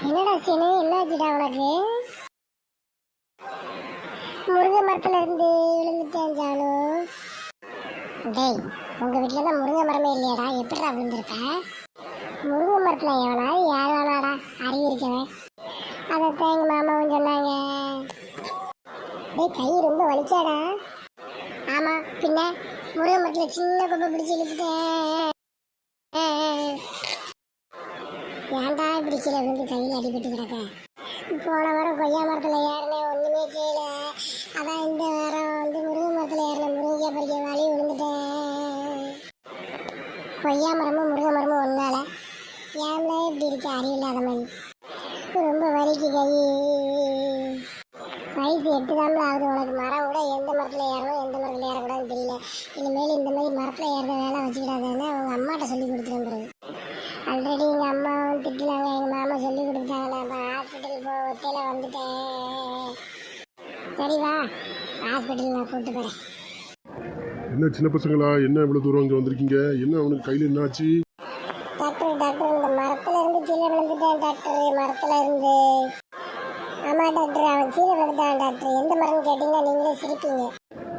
என்னடா சீனு? என்ன ஆச்சுடா உனக்கு? முருங்கை மரத்துல இருந்து விழுந்துட்டேன் ஜானு. டேய் உங்க வீட்டுல தான் முருங்கை மரமே இல்லையாடா? எப்படிடா விழுந்திருக்க முருங்கை மரத்துல எவனா? யார் வேணாடா? அறிவு இருக்கவன் அதைத்தான் எங்கள் மாமாவும் சொன்னாங்க. டேய் கை ரொம்ப வலிச்சாடா ஆமா பின்ன முருங்கை மரத்துல சின்ன கொப்பை பிடிச்சி இழுத்துட்டேன். ஏன்டா இப்படி கீழே வந்து கையில் அடிபட்டு கிடக்க போன வாரம் கொய்யா மரத்தில் ஏறினேன் ஒன்றுமே செய்யல. அதான் இந்த வாரம் வந்து முருங்கை மரத்தில் ஏறினேன் முருங்கைக்காய் பறிக்க வழி விழுந்துட்டேன். கொய்யா மரமும் முருங்கை மரமும் ஒன்றால ஏன்ல இப்படி இருக்க? அறிவில்லாத மாதிரி. ரொம்ப வலிக்கு கை. வயசு எட்டு தாமில் ஆகுது உனக்கு. மரம் கூட எந்த மரத்தில் ஏறணும் எந்த மரத்தில் ஏறக்கூடாதுன்னு தெரியல. இனிமேல் இந்த மாதிரி மரத்தில் ஏறுற வேலை வச்சுக்கிடாதுன்னு அவங்க அம்மாட்ட சொல்லி கொடுத்துருவேன் ஆல்ரெடி எங்கள் அம்மா மாமா சொல்லி கொடுத்தாங்க. நான் ஹாஸ்பிட்டல் போ ஒத்தையில் வந்துட்டேன் சரி வா. ஹாஸ்பிட்டல் நான் கூப்பிட்டு போகிறேன் என்ன சின்ன பசங்களா? என்ன இவ்வளோ தூரம் இங்கே வந்திருக்கீங்க? என்ன அவனுக்கு கையில் என்ன ஆச்சு? டாக்டர் டாக்டர் இந்த மரத்துல இருந்து கீழே விழுந்துட்டேன் டாக்டர் மரத்துல இருந்து. ஆமா டாக்டர் அவன் கீழே விழுந்தான் டாக்டர் எந்த மரம் கேட்டீங்கன்னா நீங்களே சிரிப்பீங்க.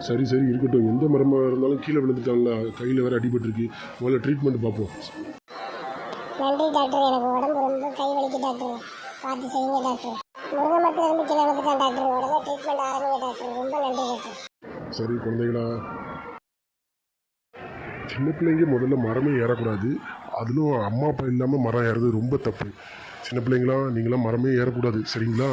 சரி சரி இருக்கட்டும். எந்த மரமாக இருந்தாலும் கீழே விழுந்துட்டாங்களா கையில் வேற அடிபட்டிருக்கு. முதல்ல ட்ரீட்மெண்ட் பார்ப்போம். நன்றி டாக்டர். எனக்கு உடம்பு ரொம்ப கை வலிக்கு டாக்டர். பார்த்து செய்யுங்க டாக்டர். முருங்கை மரத்தில் இருந்து கீழே வந்துட்டேன் டாக்டர். உடனே ட்ரீட்மெண்ட் ஆரம்பிங்க டாக்டர். ரொம்ப நன்றி டாக்டர். சரி குழந்தைகளா. சின்ன பிள்ளைங்க முதல்ல மரமே ஏறக்கூடாது. அதிலும் அம்மா அப்பா இல்லாமல் மரம் ஏறது ரொம்ப தப்பு. சின்ன பிள்ளைங்களா நீங்களாம் மரமே ஏறக்கூடாது. சரிங்களா?